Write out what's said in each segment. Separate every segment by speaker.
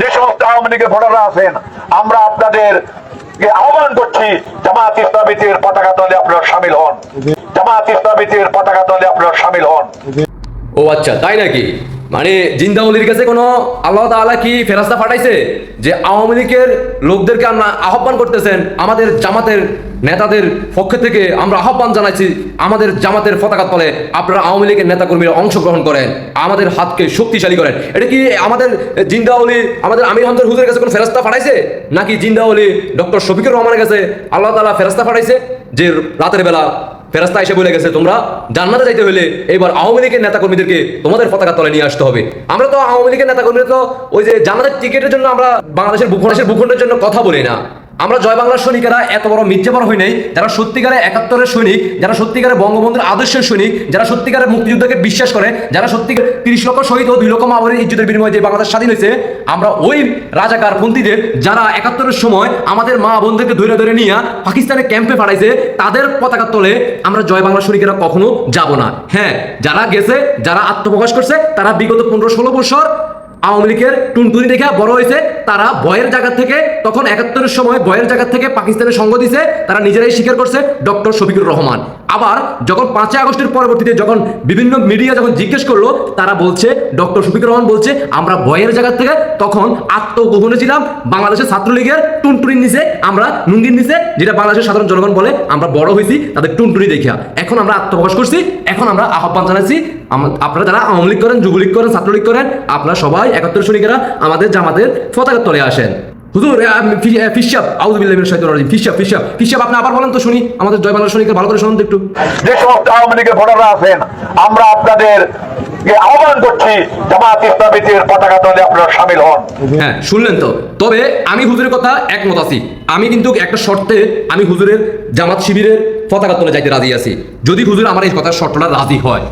Speaker 1: যে সমস্ত আওয়ামী লীগের ভোটাররা আছেন, আমরা আপনাদের আহ্বান করছি জামাত ইসলামীদের পতাকা দলে আপনারা সামিল হন। জামাত ইসলামীদের পতাকা দলে আপনারা সামিল হন।
Speaker 2: ও আচ্ছা তাই নাকি? মানে জিন্দাউলির কাছে কোনো আল্লাহ তাআলা কি ফেরাস্তা পাঠাইছে যে আওয়ামী লীগের লোকদেরকে আমরা আহ্বান করতেছেন আমাদের জামাতের নেতাদের পক্ষ থেকে আমরা আহ্বান জানাইছি, আমাদের জামাতের পতাকা তলে আপনারা আওয়ামী লীগের নেতাকর্মীরা অংশগ্রহণ করেন, আমাদের হাতকে শক্তিশালী করেন। এটা কি আমাদের জিন্দাউলি আমাদের আমির হামদার হুজুরের কাছে কোনো ফেরাস্তা পাঠাইছে? নাকি জিন্দাউলি ডক্টর শফিকুর রহমানের কাছে আল্লাহ তাআলা ফেরাস্তা পাঠাইছে যে রাতের বেলা ফেরাস্তা এসে বলে গেছে, তোমরা জান্নাতে যাইতে হলে এবার আওয়ামী লীগের নেতাকর্মীদেরকে তোমাদের পতাকা তলে নিয়ে আসতে হবে। আমরা তো আওয়ামী লীগের নেতাকর্মীরা তো ওই যে জান্নাতের টিকিটের জন্য আমরা বাংলাদেশের ভূখণ্ডের ভূখণ্ডের জন্য কথা বলি না। আমরা জয় বাংলার সৈনিকেরা এত বড় মিথ্যাপর হই নাই, যারা সত্যিকারে একাত্তরের সৈনিক, যারা সত্যিকারে বঙ্গবন্ধুর আদর্শের সৈনিক, যারা সত্যিকারে মুক্তিযুদ্ধকে বিশ্বাস করে, যারা সত্যিকার তিরিশ লক্ষ শহীদ ও দুই লক্ষ মাবরের ইজ্জতের বিনিময়ে যে বাংলাদেশ স্বাধীন হয়েছে, আমরা ওই রাজাকার পন্থীদের, যারা একাত্তরের সময় আমাদের মা বোনদেরকে ধরে ধরে নিয়ে পাকিস্তানে ক্যাম্পে পাঠাইছে, তাদের পতাকা তলে আমরা জয় বাংলা সৈনিকেরা কখনো যাব না। হ্যাঁ যারা গেছে, যারা আত্মপ্রকাশ করছে, তারা বিগত পনেরো ষোলো বছর আওয়ামী লীগের টুনটুনি দেখে বড় হয়েছে, তারা ভয়ের জায়গা থেকে, তখন একাত্তরের সময় ভয়ের জায়গা থেকে পাকিস্তানের সঙ্গ দিছে, তারা নিজেরাই স্বীকার করছে ডক্টর শফিকুর রহমান। আবার যখন পাঁচই আগস্টের পরবর্তীতে যখন বিভিন্ন মিডিয়া যখন জিজ্ঞেস করল, তারা বলছে, ডক্টর শফিকুর রহমান বলছে, আমরা ভয়ের জায়গা থেকে তখন আত্মগোপনে ছিলাম, বাংলাদেশের ছাত্রলীগের টুনটুনির নিচে আমরা নুঙ্গির নিচে যেটা বাংলাদেশের সাধারণ জনগণ বলে, আমরা বড় হয়েছি তাদের টুনটুনি দেখিয়া। এখন আমরা আত্মপ্রকাশ করছি, এখন আমরা আহ্বান জানাচ্ছি আপনারা যারা আওয়ামী লীগ করেন যুবলীগ করেন ছাত্রলীগ করেন আপনারা সবাই একাত্তর সৈনিকেরা আমাদের জামাতের পতাকার তলে আসেন। হুজুর ফিসাব আউযুবিল্লাহি মিনাশ শাইতানির রাজিম আপনি আবার বলেন তো শুনি আমাদের জয় বাংলা সৈনিকের ভালো করে শুনুন একটু।
Speaker 1: যে সমস্ত আওয়ামী লীগের ভোটাররা আছেন আমরা আপনাদের আহ্বান করছি জামাত ইসলামীদের পতাকা দলে আপনারা সামিল হন।
Speaker 2: হ্যাঁ শুনলেন তো। তবে আমি হুজুরের কথা একমত আছি। আমি কিন্তু একটা শর্তে আমি হুজুরের জামাত শিবিরের পতাকা তলে যাইতে রাজি আছি। যদি হুজুর আমার এই কথার শর্তটা রাজি হয়।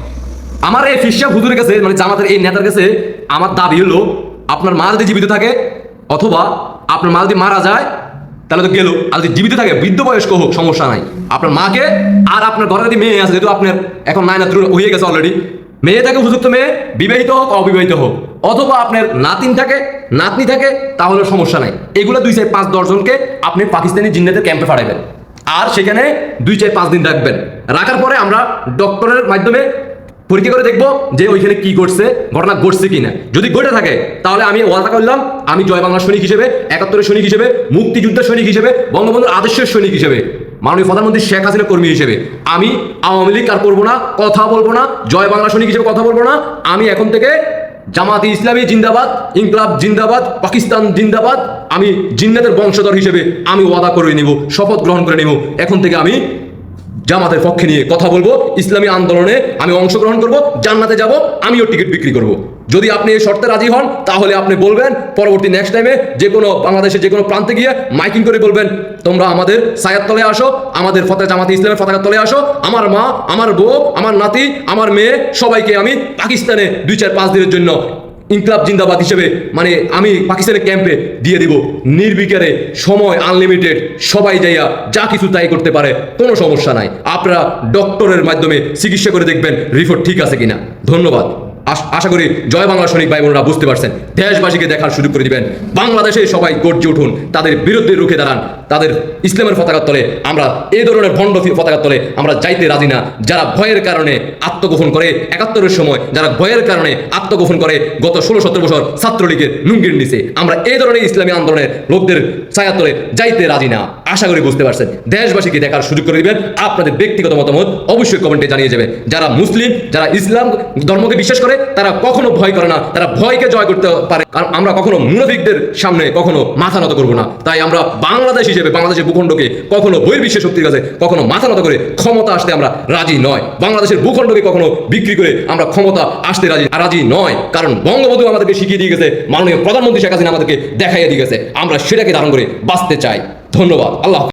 Speaker 2: আমার এই ফিসাব হুজুরের কাছে মানে জামাতের এই নেতার কাছে আমার দাবি হলো, আপনার মা যদি জীবিত থাকে, অথবা আপনার মা যদি মারা যায়, তাহলে তো গেল। আর যদি জীবিত থাকে, বৃদ্ধ বয়স্ক হোক, সমস্যা নাই। আপনার মাকে আর আপনার ঘরে যদি মেয়ে আছে, যেহেতু আপনার এখন নাইন হয়ে গেছে অলরেডি মেয়ে থাকে উপযুক্ত মেয়ে, বিবাহিত হোক, অবিবাহিত হোক, অথবা আপনার নাতিন থাকে, নাতনি থাকে, তাহলে সমস্যা নাই। এগুলো দুই চার পাঁচ দশজনকে আপনি পাকিস্তানি জিন্নাতের ক্যাম্পে পাঠাবেন। আর সেখানে দুই চার পাঁচ দিন রাখবেন। রাখার পরে আমরা ডক্টরের মাধ্যমে পরীক্ষা করে দেখব যে ওইখানে কি ঘটছে, ঘটনা ঘটছে কিনা। যদি ঘটে থাকে, তাহলে আমি ওয়াদা করলাম, আমি জয় বাংলা সৈনিক হিসেবে, একাত্তরের সৈনিক হিসেবে মুক্তিযুদ্ধের সৈনিক হিসেবে, বঙ্গবন্ধুর আদর্শের সৈনিক হিসেবে, মাননীয় প্রধানমন্ত্রী শেখ হাসিনা কর্মী হিসেবে, আমি আওয়ামী লীগ আর করব না, কথা বলব না, জয় বাংলা সৈনিক হিসেবে কথা বলব না, আমি এখন থেকে জামাতি ইসলামী জিন্দাবাদ, ইনকলাব জিন্দাবাদ, পাকিস্তান জিন্দাবাদ, আমি জিন্নাতের বংশধর হিসেবে আমি ওয়াদা করে নিব, শপথ গ্রহণ করে নিব, এখন থেকে আমি জামাতের পক্ষে নিয়ে কথা বলব, ইসলামী আন্দোলনে আমি অংশগ্রহণ করব, জান্নাতে যাব, আমিও টিকিট বিক্রি করব। যদি আপনি এই শর্তে রাজি হন, তাহলে আপনি বলবেন, পরবর্তী নেক্সট টাইমে যে কোনো বাংলাদেশের যে কোনো প্রান্তে গিয়ে মাইকিং করে বলবেন, তোমরা আমাদের সায়াত তলে আসো, আমাদের ফতে জামাতে ইসলামের পতাকার তলে আসো, আমার মা, আমার বউ, আমার নাতি, আমার মেয়ে, সবাইকে আমি পাকিস্তানে দুই চার পাঁচ দিনের জন্য ইনকলাব জিন্দাবাদ হিসেবে মানে আমি পাকিস্তানের ক্যাম্পে দিয়ে দিব। নির্বিকারে সময় আনলিমিটেড সবাই যাইয়া যা কিছু তাই করতে পারে, কোনো সমস্যা নাই। আপনারা ডক্টরের মাধ্যমে চিকিৎসা করে দেখবেন রিপোর্ট ঠিক আছে কিনা। ধন্যবাদ। আশ- করি জয় বাংলা সৈনিক ভাই বোনেরা বুঝতে পারছেন। দেশবাসীকে দেখার সুযোগ করে দিবেন। বাংলাদেশে সবাই গর্জে উঠুন, তাদের বিরুদ্ধে রুখে দাঁড়ান, তাদের ইসলামের পতাকার তলে আমরা এই ধরনের ভণ্ড পতাকার তলে আমরা যাইতে রাজি না। যারা ভয়ের কারণে আত্মগোপন করে, একাত্তরের সময় যারা ভয়ের কারণে আত্মগোপন করে, গত ষোলো সতেরো বছর ছাত্রলীগের লুঙ্গির নিচে আমরা এই ধরনের ইসলামী আন্দোলনের লোকদের ছায়ার তলে যাইতে রাজি না। আশা করি বুঝতে পারছেন। দেশবাসীকে দেখার সুযোগ করে দিবেন। আপনাদের ব্যক্তিগত মতামত অবশ্যই কমেন্টে জানিয়ে যাবেন। যারা মুসলিম, যারা ইসলাম ধর্মকে বিশ্বাস করে তারা কখনো ভয় করে না, তারা ভয়কে জয় করতে পারে। কারণ আমরা কখনো মুনাফিকদের সামনে কখনো মাথা নত করব না। তাই আমরা বাংলাদেশ হিসেবে, বাংলাদেশের ভূখণ্ডকে কখনো বহির্বিশ্বের শক্তির কাছে কখনো মাথা নত করে ক্ষমতা আসতে আমরা রাজি নয়। বাংলাদেশের ভূখণ্ডকে কখনো বিক্রি করে আমরা ক্ষমতা আসতে রাজি রাজি নয়। কারণ বঙ্গবন্ধু আমাদেরকে শিখিয়ে দিয়ে গেছে, মাননীয় প্রধানমন্ত্রী শেখ হাসিনা আমাদেরকে দেখাইয়ে দিয়ে গেছে। আমরা সেটাকে ধারণ করে বাঁচতে চাই। ধন্যবাদ। আল্লাহ।